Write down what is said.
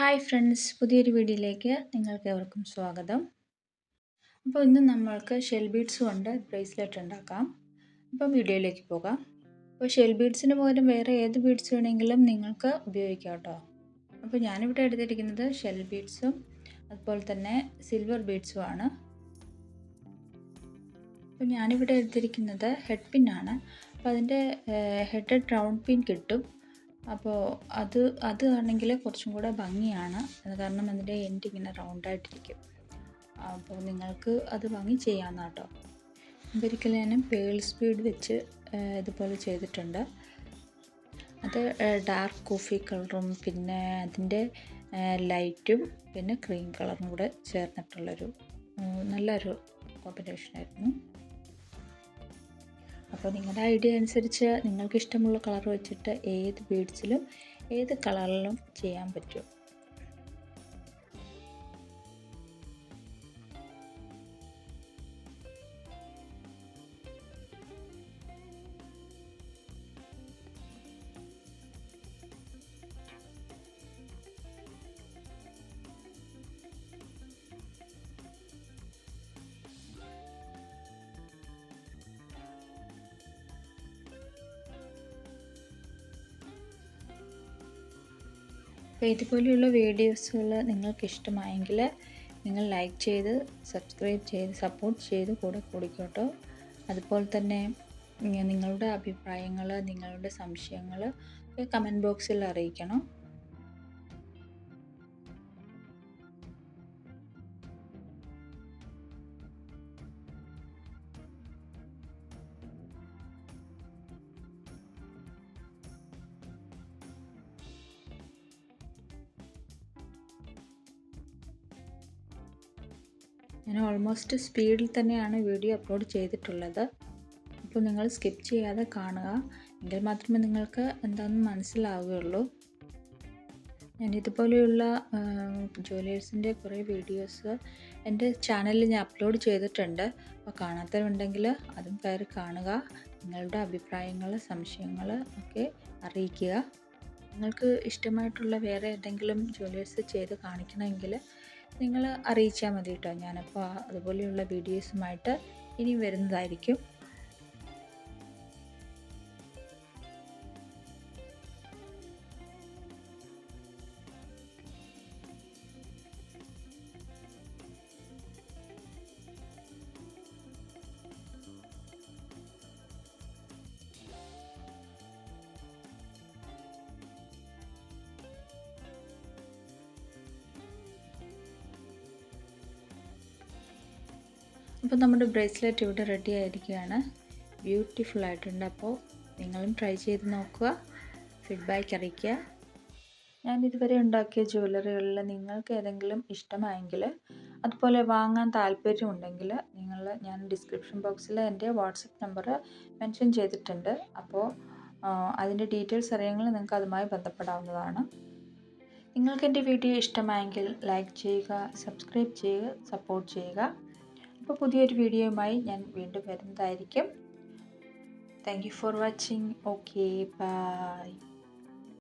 Hi friends പുതിയൊരു വീഡിയോയിലേക്ക് നിങ്ങൾക്ക് ഏവർക്കും സ്വാഗതം. അപ്പോൾ ഇന്ന് നമ്മൾക്ക് ഷെൽ ബീഡ്സ് കൊണ്ട് ബ്രേസ്ലെറ്റ് ഉണ്ടാക്കാം. അപ്പോൾ വീഡിയോയിലേക്ക് പോകാം. അപ്പോൾ ഷെൽ ബീഡ്സിന് പകരം വേറെ ഏത് ബീഡ്സ് വേണമെങ്കിലും നിങ്ങൾക്ക് ഉപയോഗിക്കാം കേട്ടോ. അപ്പോൾ ഞാനിവിടെ എടുത്തിരിക്കുന്നത് ഷെൽ ബീഡ്സും അതുപോലെ തന്നെ സിൽവർ ബീഡ്സുമാണ് അപ്പോൾ ഞാനിവിടെ എടുത്തിരിക്കുന്നത് ഹെഡ് പിന്നാണ് അപ്പോൾ അതിന്റെ ഹെഡ് റൗണ്ട് പിൻ കിട്ടും. അപ്പോൾ അത് അത് ആണെങ്കിൽ കുറച്ചും കൂടെ ഭംഗിയാണ്. കാരണം അതിന്റെ എൻഡ് ഇങ്ങനെ റൗണ്ടായിട്ടിരിക്കും അപ്പോൾ നിങ്ങൾക്ക് അത് ഭംഗി ചെയ്യാവുന്ന കേട്ടോ ഒരിക്കലും ഞാൻ പേൾ സ്പീഡ് വെച്ച് ഇതുപോലെ ചെയ്തിട്ടുണ്ട്. അത് ഡാർക്ക് കോഫി കളറും പിന്നെ അതിന്റെ ലൈറ്റും പിന്നെ ക്രീം കളറും കൂടെ ചേർന്നിട്ടുള്ളൊരു നല്ലൊരു കോമ്പിനേഷനായിരുന്നു അപ്പോൾ നിങ്ങളുടെ ഐഡിയ അനുസരിച്ച് നിങ്ങൾക്ക് ഇഷ്ടമുള്ള കളർ വെച്ചിട്ട് ഏത് ബീഡ്സിലും ഏത് കളറിലും ചെയ്യാൻ പറ്റും. അപ്പോൾ ഇതുപോലെയുള്ള വീഡിയോസുകൾ നിങ്ങൾക്ക് ഇഷ്ടമായെങ്കിൽ നിങ്ങൾ ലൈക്ക് ചെയ്ത് സബ്സ്ക്രൈബ് ചെയ്ത് സപ്പോർട്ട് ചെയ്ത് കൂടെ കൂടിക്കോട്ടോ. അതുപോലെ തന്നെ നിങ്ങളുടെ അഭിപ്രായങ്ങൾ നിങ്ങളുടെ സംശയങ്ങൾ കമന്റ് ബോക്സിൽ അറിയിക്കണം. ഞാൻ ഓൾമോസ്റ്റ് സ്പീഡിൽ തന്നെയാണ് വീഡിയോ അപ്ലോഡ് ചെയ്തിട്ടുള്ളത്. അപ്പോൾ നിങ്ങൾ സ്കിപ്പ് ചെയ്യാതെ കാണുക. എങ്കിൽ മാത്രമേ നിങ്ങൾക്ക് എന്താണെന്ന് മനസ്സിലാവുകയുള്ളൂ. ഞാൻ ഇതുപോലെയുള്ള ജ്വല്ലേഴ്സിന്റെ കുറേ വീഡിയോസ് എന്റെ ചാനലിൽ ഞാൻ അപ്ലോഡ് ചെയ്തിട്ടുണ്ട്. അപ്പോൾ കാണാത്തവരുണ്ടെങ്കിൽ അതും കയറി കാണുക. നിങ്ങളുടെ അഭിപ്രായങ്ങൾ സംശയങ്ങൾ ഒക്കെ അറിയിക്കുക. നിങ്ങൾക്ക് ഇഷ്ടമായിട്ടുള്ള വേറെ ഏതെങ്കിലും ജ്വല്ലേഴ്സ് ചെയ്ത് കാണിക്കണമെങ്കിൽ നിങ്ങൾ അറിയിച്ചാൽ മതി കേട്ടോ ഞാനപ്പോൾ അതുപോലെയുള്ള വീഡിയോസുമായിട്ട് ഇനി വരുന്നതായിരിക്കും. അപ്പോൾ നമ്മുടെ ബ്രേസ്ലെറ്റ് ഇവിടെ റെഡി ആയിരിക്കുകയാണ്. ബ്യൂട്ടിഫുൾ ആയിട്ടുണ്ട് അപ്പോൾ നിങ്ങളും ട്രൈ ചെയ്ത് നോക്കുക. ഫീഡ്ബാക്ക് അറിയിക്കുക. ഞാൻ ഇതുവരെ ഉണ്ടാക്കിയ ജ്വല്ലറികളിൽ നിങ്ങൾക്ക് ഏതെങ്കിലും ഇഷ്ടമായെങ്കിൽ അതുപോലെ വാങ്ങാൻ താല്പര്യമുണ്ടെങ്കിൽ നിങ്ങൾ ഞാൻ ഡിസ്ക്രിപ്ഷൻ ബോക്സിൽ എന്റെ വാട്സപ്പ് നമ്പർ മെൻഷൻ ചെയ്തിട്ടുണ്ട്. അപ്പോൾ അതിന്റെ ഡീറ്റെയിൽസ് അറിയാമെങ്കിൽ നിങ്ങൾക്ക് അതുമായി ബന്ധപ്പെടാവുന്നതാണ്. നിങ്ങൾക്ക് എന്റെ വീഡിയോ ഇഷ്ടമായെങ്കിൽ ലൈക്ക് ചെയ്യുക സബ്സ്ക്രൈബ് ചെയ്യുക സപ്പോർട്ട് ചെയ്യുക. അപ്പോൾ പുതിയൊരു വീഡിയോയുമായി ഞാൻ വീണ്ടും വരുന്നതായിരിക്കും. Thank you for watching okay bye